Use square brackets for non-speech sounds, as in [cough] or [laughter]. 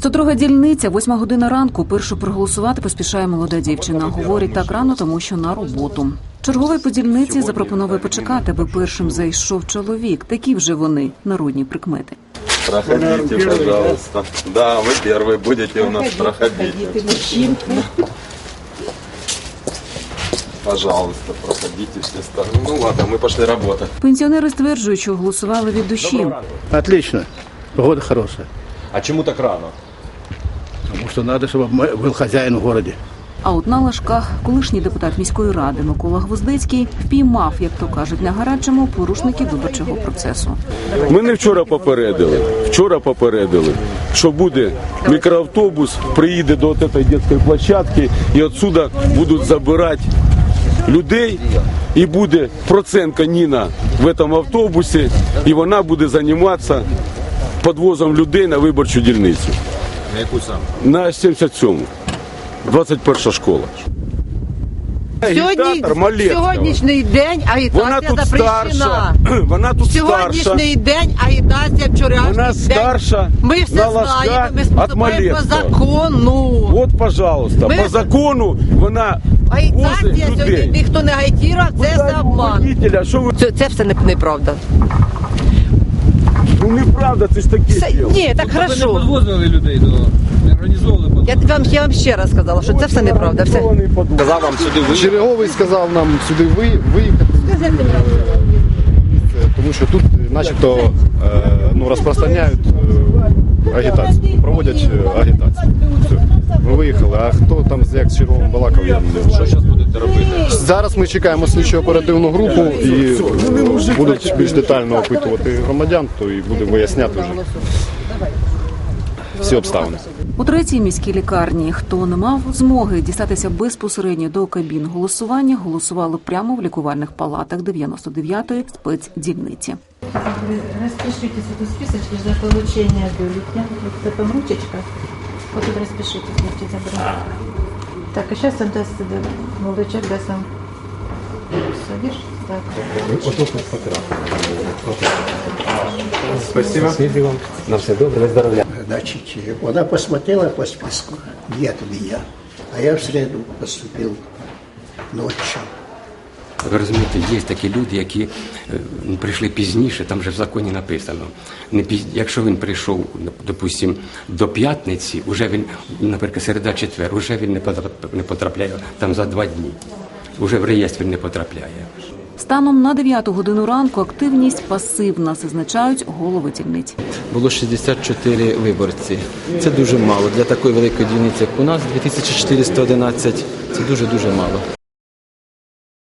102 дільниця, восьма година ранку. Першу проголосувати поспішає молода дівчина. Говорить так рано, тому що на роботу. Черговий по дільниці запропонує почекати, аби першим зайшов чоловік. Такі вже вони народні прикмети. Проходите, пожалуйста. Да, вы первый будете у нас проходить. Пожалуйста, проходите все стороны. Ну ладно, мы пошли работать. Пенсіонери стверджують, що голосували від душі. Отлично. Погода хорошая. А чому так рано? Что надо, чтобы был хозяин в городе. А от на лажках колишній депутат міської ради Микола Гвоздецький впіймав, як то кажуть, на гарячому порушників виборчого процесу. Мене вчора попередили. Вчора попередили, що буде мікроавтобус, приїде до цієї дитячої площадки і відсюди будуть забирати людей. І буде процентка Ніна в цьому автобусі, і вона буде займатися підвозом людей на виборчу дільницю. На яку саме? На 77-му. 21 школа. Сьогодні, Агітатор Малецького. сьогоднішній день Вона агітація тут запрещена. старша. Вона тут старша. [clears throat] Сьогоднішній день агітація вчорашній Вона день. старша Ми все на знаємо, ми від поступаємо по Малецького. закону. От, пожалуйста, Ми- по закону вона Агітація возить сьогодні людей. ніхто не агітував, це все обман. Водителя, що ви Це, це все не- неправда. Ну неправда, це ж таке Це, діло. ні, так Ви не хорошо. підвозили людей до не організовували подвоз. Я вам, я вам ще раз сказала, що це все неправда. Все. Вони подумали. Казав вам сюди ви. Черговий сказав нам сюди ви, виїхати. Тому що тут начебто е, ну, розпространяють агітацію, проводять е, агітацію. Все. Ми виїхали, а хто там з як з червоним балакав, я не Що зараз будете робити? Зараз ми чекаємо слідчо оперативну групу і е, будуть більш детально опитувати громадян, то і будемо виясняти вже всі обставини. У третій міській лікарні, хто не мав змоги дістатися безпосередньо до кабін голосування, голосували прямо в лікувальних палатах 99-ї спецдільниці. Распишитесь в этой списочке за бюллетня. Вот это там ручечка. Вот тут распишитесь, можете забрать. Так, а сейчас отдаст тебе молодой человек, даст вам. Садишь? Так. Значит, она посмотрела по списку, нет меня. А я в среду поступил ночью. Ви розумієте, є такі люди, які е, ну, прийшли пізніше, там вже в законі написано. Не піз... Якщо він прийшов, допустим, до п'ятниці, уже він, наприклад, середа четвер, уже він не не потрапляє там за два дні. Уже в реєстр він не потрапляє. Станом на 9 годину ранку активність пасивна, зазначають голови дільниць. Було 64 виборці. Це дуже мало. Для такої великої дільниці, як у нас, 2411, це дуже-дуже мало.